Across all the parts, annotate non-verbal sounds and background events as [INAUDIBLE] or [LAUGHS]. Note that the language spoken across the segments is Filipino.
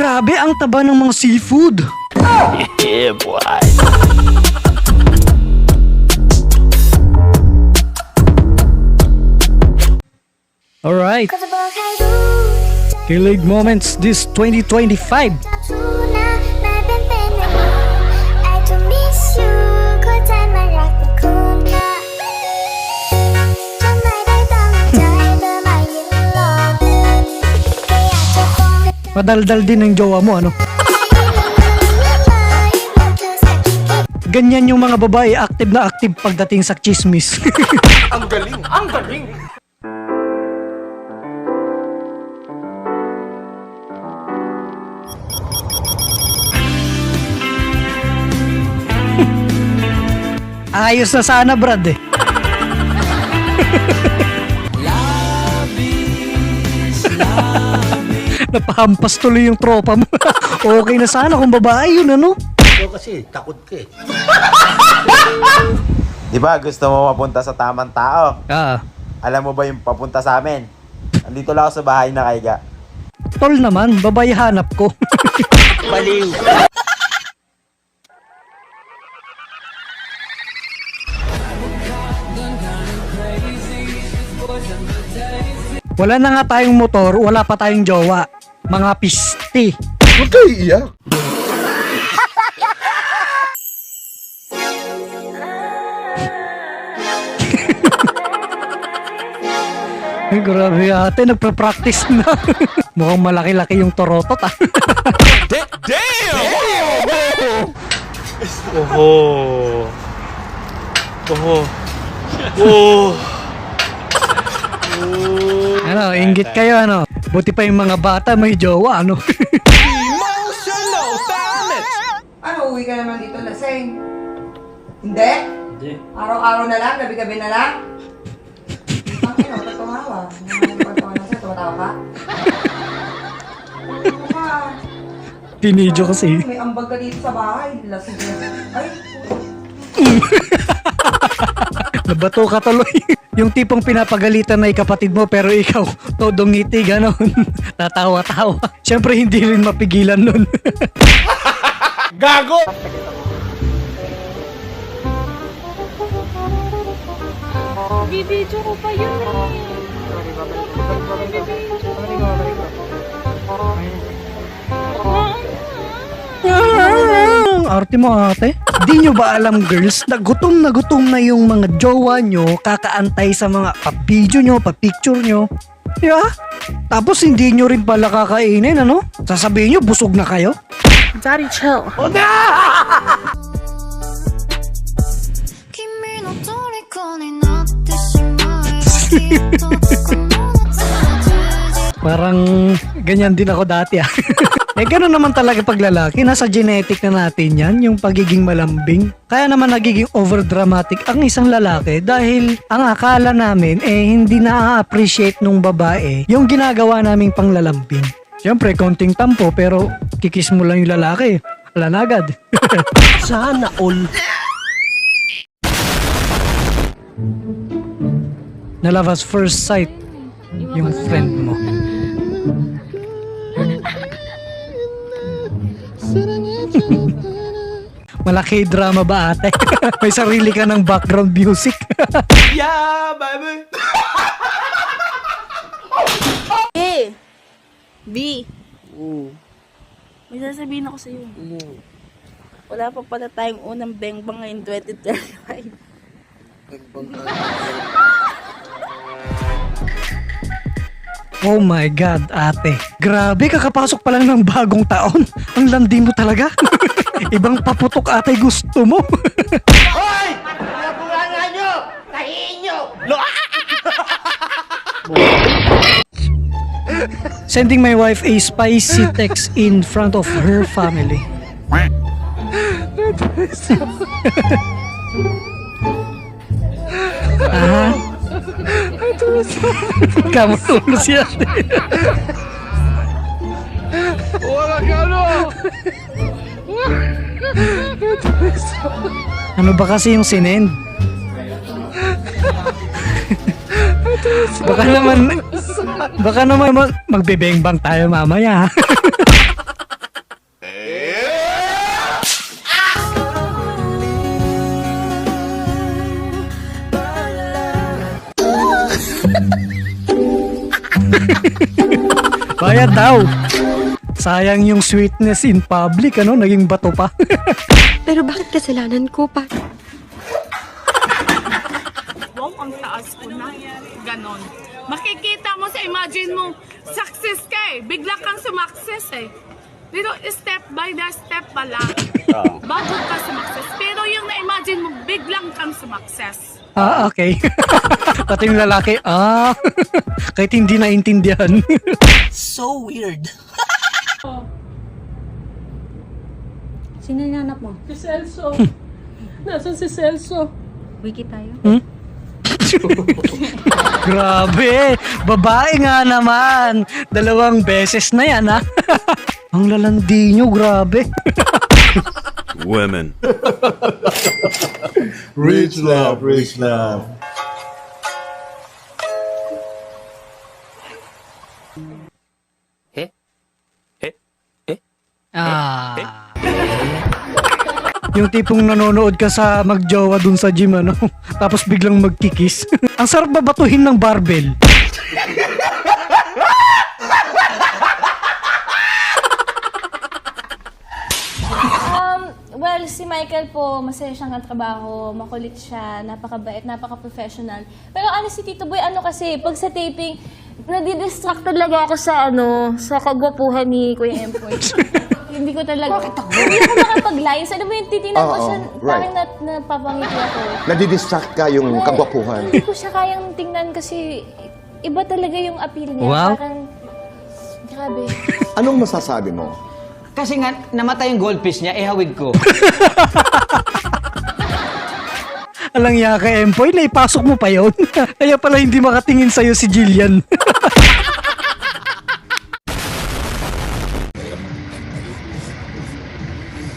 Grabe ang taba ng mga seafood. Yeah, boy. Alright, Kilig Moments this 2025. Madaldal din ng jowa mo, ano? Ganyan yung mga babae, active na active pagdating sa chismis. [LAUGHS] Ang galing! Ang galing! Ayos na sana, Brad, eh. Napahampas tuloy yung tropa mo. [LAUGHS] okay na sana kung babae yun, ano? Ikaw kasi, takot ka eh. [LAUGHS] Di ba gusto mo mapunta sa tamang tao? Ah, Alam mo ba yung papunta sa amin? Andito lang ako sa bahay na kaiga. tol naman, babae hanap ko. [LAUGHS] Baliw. Wala na nga tayong motor, wala pa tayong jowa. Mga pisti. Huwag kayo iiyak. [LAUGHS] Ay, grabe ate, nagpa-practice na. [LAUGHS] Mukhang malaki-laki yung torotot ah. [LAUGHS] Oho. Oho. Oh. [LAUGHS] ano, inggit kayo ano. Buti pa yung mga bata may jowa ano. [LAUGHS] Ano, uwi ka naman dito lasing? Hindi? Hindi. Araw-araw na lang? Gabi-gabi na lang? Ba't tumawa? Ba't tumawa na siya? Tumatawa ka? Ano ka? Tinidyo kasi. May ambag ka dito sa bahay. Lasing ka. Ay, [LAUGHS] Nabato ka tuloy. Yung tipong pinapagalitan na ikapatid mo pero ikaw, [LAUGHS] todo ngiti, ganon. [LAUGHS] Tatawa-tawa. Siyempre hindi rin mapigilan nun. [LAUGHS] Gago! Bibidyo ko pa yun eh. Ang arte mo ate. Di nyo ba alam girls, nagutom na gutom na yung mga jowa nyo kakaantay sa mga pa-video nyo, pa-picture nyo. Yeah? Tapos hindi nyo rin pala kakainin, ano? Sasabihin nyo, busog na kayo? Daddy, chill. Oh, no! [LAUGHS] Parang ganyan din ako dati ah. [LAUGHS] eh gano'n naman talaga pag lalaki, nasa genetic na natin yan, yung pagiging malambing. Kaya naman nagiging overdramatic ang isang lalaki dahil ang akala namin eh hindi na-appreciate nung babae yung ginagawa naming panglalambing. Siyempre, konting tampo pero kikis mo lang yung lalaki. Wala na agad. [LAUGHS] Sana all. Nalabas first sight yung friend mo. [LAUGHS] Malaki drama ba ate? [LAUGHS] May sarili ka ng background music. [LAUGHS] Yeah, baby! A. B. May sasabihin ako sa'yo. Wala pa pala tayong unang bengbang ngayon 2035. Oh my God, ate. Grabe, kakapasok pa lang ng bagong taon. Ang landi mo talaga. [LAUGHS] Ibang paputok ate gusto mo. [LAUGHS] Sending my wife a spicy text in front of her family. [LAUGHS] Kamu tulog siya. Ano ba kasi yung sinend? baka naman baka naman mag- magbebengbang tayo mamaya. [LAUGHS] [LAUGHS] Bayad daw. Sayang yung sweetness in public, ano? Naging bato pa. [LAUGHS] Pero bakit kasalanan ko pa? wow, ang taas ko na. Ganon. Makikita mo sa imagine mo, success ka eh. Bigla kang sumakses eh. Pero step by the step pala, ah. bago ka sumakses. Pero yung na-imagine mo, biglang kang sumakses ah, okay. [LAUGHS] Pati yung lalaki, ah. [LAUGHS] Kahit hindi naintindihan. So weird. [LAUGHS] Sino nanap mo? Si Celso. Nasaan si Celso? Wiki tayo? Grabe. Babae nga naman. Dalawang beses na yan, ha? Ang lalandi nyo, grabe. Women. Rich love, rich love. Ah. Yung tipong nanonood ka sa magjowa dun sa gym, ano? [LAUGHS] Tapos biglang magkikis. [LAUGHS] Ang sarap babatuhin ng barbell. Well, si Michael po, masaya siyang katrabaho, makulit siya, napakabait, napaka-professional. Pero ano si Tito Boy, ano kasi, pag sa taping, nadidistract talaga ako sa ano, sa kagwapuhan ni Kuya Empoy. [LAUGHS] Hindi ko talaga, hindi ko makapag-lines. Ano ba yung titignan ko Oo, siya, right. parang nat, napapangiti ako. Nadidistract ka yung kagwapuhan. Hindi ko siya kayang tingnan kasi iba talaga yung appeal niya. Wow. Parang, grabe. Anong masasabi mo? Kasi nga, namatay yung goldfish niya, ihawig ko. [LAUGHS] Alang ya ka, Empoy, naipasok mo pa yon. [LAUGHS] Kaya pala hindi makatingin sa'yo si Jillian. [LAUGHS]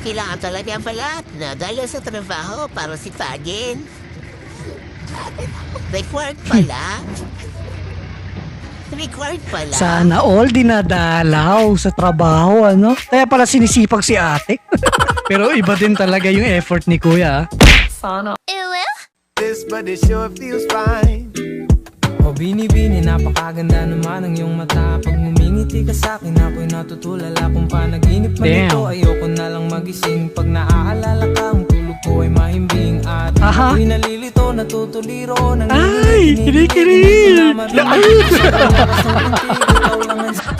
Kailangan talaga pala na dahil sa trabaho para si Pagin. Required pala. Required pala. Sana all dinadalaw sa trabaho, ano? Kaya pala sinisipag si ate. [LAUGHS] Pero iba din talaga yung effort ni kuya. ah. O bini-bini, napakaganda naman ang iyong mata Pag ngumingiti ka sa akin, ako'y natutulala Kung panaginip man Damn. ito, ayoko na lang magising Pag naaalala ka, ang ay mahimbing At Aha. ako'y nalilito, natutuliro Ay, kinikilig! [LAUGHS]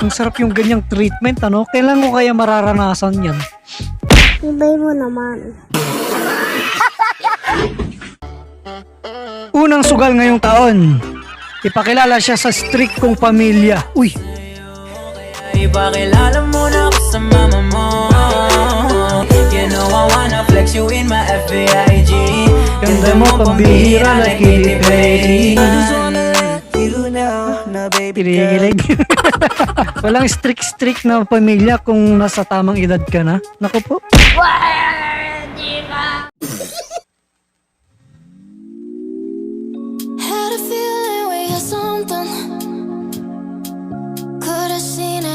Ang sarap yung ganyang treatment, ano? Kailan ko kaya mararanasan yan? Ibay mo naman. Unang sugal ngayong taon. Ipakilala siya sa strict kong pamilya. Uy, Ipakilala mo na ako sa mama mo flex you in my FBIG ganda mo pambihira like Katy Perry. You know na baby Pinigilig. [LAUGHS] Walang strict-strict na pamilya kung nasa tamang edad ka na. Naku po.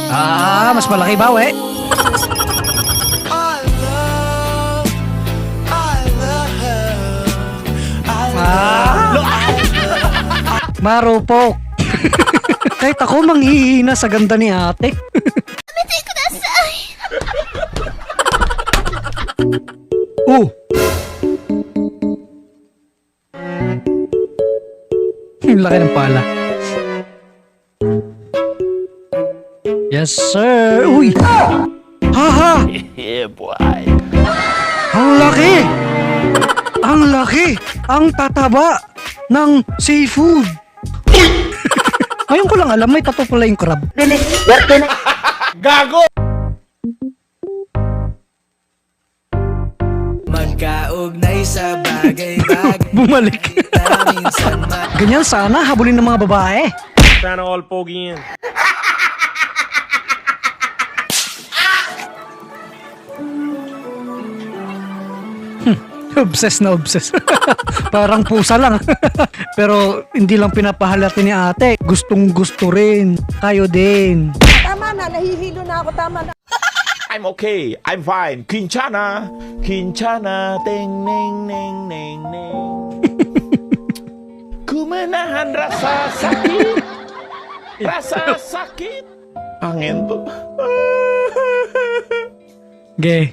Ah, mas malaki ba, we? Marupok. Kahit ako manghihina sa ganda ni ate. [LAUGHS] oh. Yung laki ng pala. Yes, sir. Uy! Haha! [LAUGHS] Yeah, boy. Ang laki! Ang laki! Ang tataba ng seafood! Ngayon ko lang alam, may tato pala yung crab. Magkaugnay sa bagay-bagay [LAUGHS] Bumalik. na minsan ma- Ganyan sana, habulin ng mga babae. Sana all pogi yan. Obsessed na obsessed. [LAUGHS] Parang pusa lang. [LAUGHS] Pero hindi lang pinapahalata ni ate. Gustong gusto rin. Kayo din. [LAUGHS] I'm okay. I'm fine. Quinchana. Quinchana. Ting, ning, ning, ning, ning. Ku menahan rasa sakit. Rasa sakit. Angin to. Ge.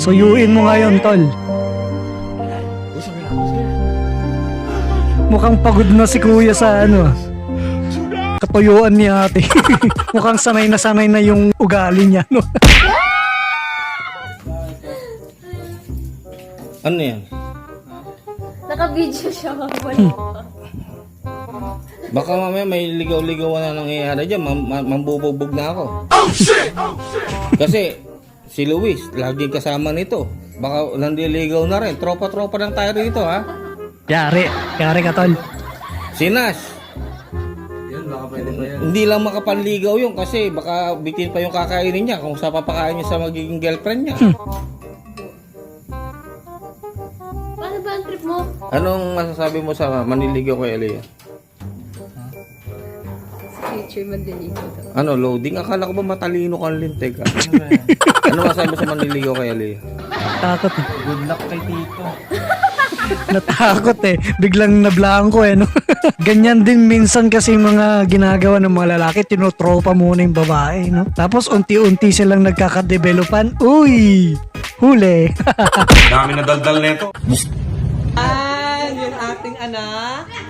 Suyuin mo ngayon, tol. Mukhang pagod na si kuya sa ano. Katuyuan ni ate. [LAUGHS] Mukhang sanay na sanay na yung ugali niya. No? Ano yan? Naka-video siya wala pa. Baka mamaya may ligaw-ligawan na nangyayari dyan. Mam- mam- mambubugbog na ako. Kasi si Luis, lagi kasama nito. Baka nandiligaw na rin. Tropa-tropa lang tayo rito ha. Yari. Yari ka, tol. Si Nash. Hindi lang makapanligaw yun kasi baka bitin pa yung kakainin niya kung sa papakain niya sa magiging girlfriend niya. Paano ba ang trip mo? Anong masasabi mo sa maniligaw kay Aliyah? Future mandiligo daw. Ano, loading? Akala ko ba matalino kang lintek ka? ano masasabi mo sa maniligaw kay Aliyah? Takot eh. Good luck kay Tito. [LAUGHS] Natakot eh. Biglang nablangko eh. No? [LAUGHS] Ganyan din minsan kasi mga ginagawa ng mga lalaki. Tinotropa muna yung babae. No? Tapos unti-unti silang nagkakadevelopan. Uy! Huli! [LAUGHS] Dami na daldal nito. Yan, yung ating anak.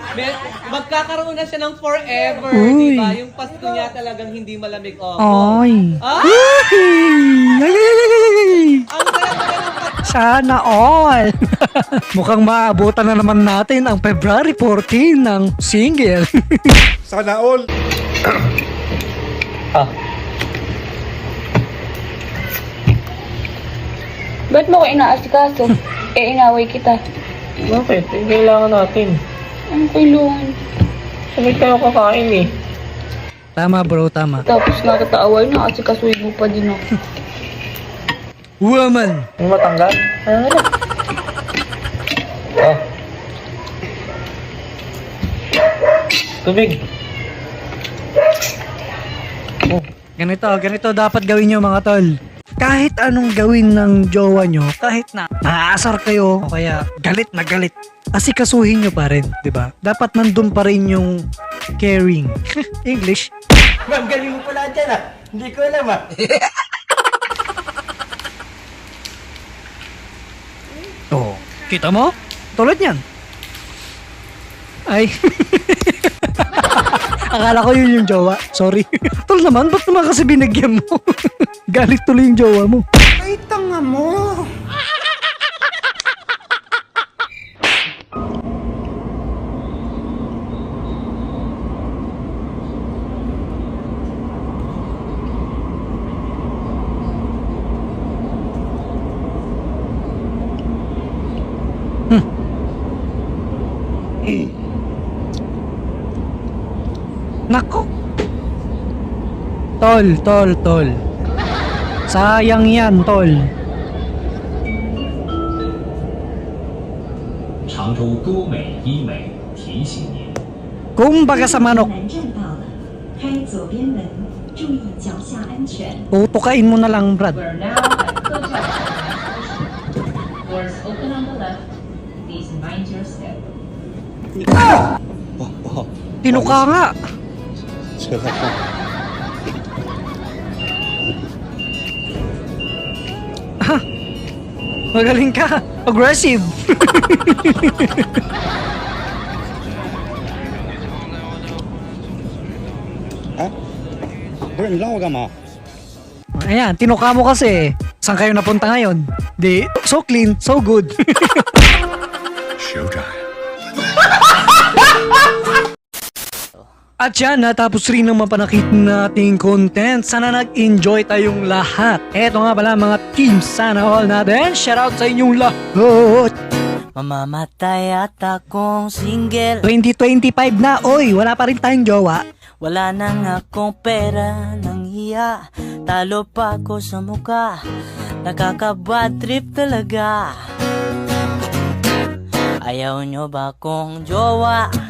Magkakaroon na siya ng forever, di ba? Yung Pasko niya talagang hindi malamig. Oh, Ay! Ah! Ay! Ay! Ay! Ay! Ay! Ang ng Sana all! [LAUGHS] Mukhang maabutan na naman natin ang February 14 ng single. [LAUGHS] Sana all. Ba't mo ko inaasikaso? eh, inaway kita. Bakit? Yung kailangan natin. Ang kailangan. Sabay tayo kakain eh. tama bro, tama. Tapos nakataaway na asikasuhin mo pa din ako. [LAUGHS] Woman! Yung matanggal? Ano na? Oh. Tubig. Ganito, ganito dapat gawin nyo mga tol. Kahit anong gawin ng jowa nyo, kahit na naaasar kayo, o kaya galit na galit, asikasuhin nyo pa rin, di ba? Dapat nandun pa rin yung caring. [LAUGHS] English. Ma'am, galing mo pala dyan ah. Hindi ko alam ah. [LAUGHS] Oh, kita mo? Tulad yan. Ay. [LAUGHS] Akala ko yun yung jowa. Sorry. Tol naman, ba't naman kasi binigyan mo? Galit tuloy yung jowa mo. Ay, tanga mo! Tol, tol, tol. Sayang yan, tol. Kumbaga sa manok. Tutukain mo na lang, Brad. Tinuka nga. Ha? Magaling ka. Aggressive. Ayan, tinuka mo kasi. Saan kayo napunta ngayon? Di, so clean, so good. [LAUGHS] At yan, natapos rin ang mapanakit nating content. Sana nag-enjoy tayong lahat. Eto nga pala mga team sana all natin. Shoutout sa inyong lahat. Mamamatay at akong single 2025 na, oy, wala pa rin tayong jowa. Wala nang akong pera ng hiya Talo pa ako sa muka Nakakabad trip talaga Ayaw nyo ba kong jowa?